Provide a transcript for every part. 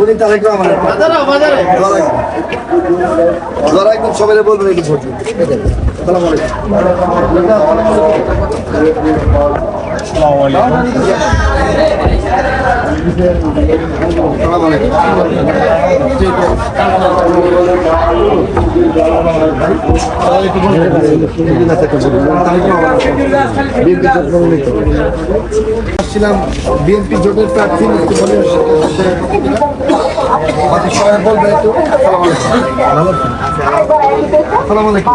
উনি তারেক রহমান যারা একদম সবাই বলবেন একটু ভোট দিন। আসছিলাম বিএনপি জোটের প্রার্থী মুক্তি সালাম আলাইকুম।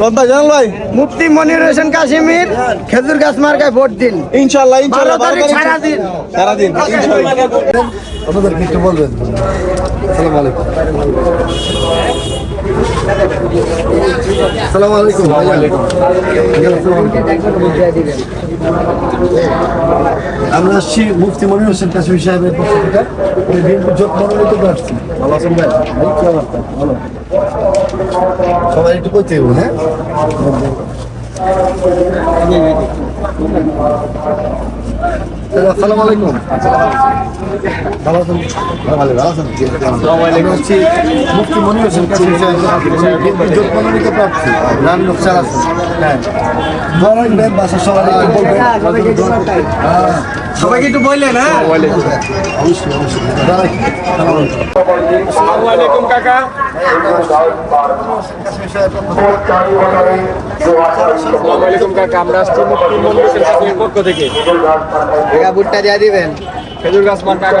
কোনটা জানাল ভাই। মুফতি মনির হোসেন কাশিমির খেজুর গাছ মার্কায় ভোট দিন। ইনশাল্লাহ ইনশাল্লাহ তারিখ সারাদিন। সারাদিন আপনাদেরকে একটু বলবেন? আসসালামু আলাইকুম। সালাম আলাইকুম আমরা আসছি মুফতি মনির হোসেন কাশ্মীর সাহেবের পক্ষ থেকে। জোট মনোনীত প্রার্থী। ভালো আছেন ভাই ভাই, কি অবস্থা? ভালো। সবাই একটু করতে হ্যাঁ? আসসালামু আলাইকুম। ভালো আছেন? ভালো আছেন? আমরা হচ্ছি মুফতি মনির হোসেন মনোনীত প্রার্থী। আছেন হ্যাঁ। সবাই বলবেন হ্যাঁ। সবাইকে একটু বললেন হ্যাঁ? আসসালামাইকুম কাকা। আসসালামাইকুম কাকা। আমরা আসছি পক্ষ থেকে। ভুট্টা দিয়ে দিবেন। খেজুর গাছ মার কাকা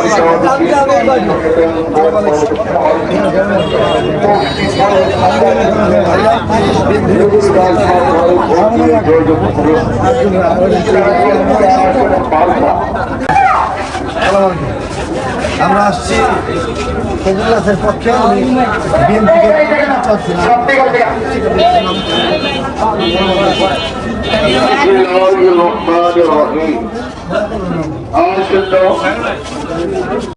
আমরা আসছি ফজুল্লাসের পক্ষে। বিএনপিকে আজ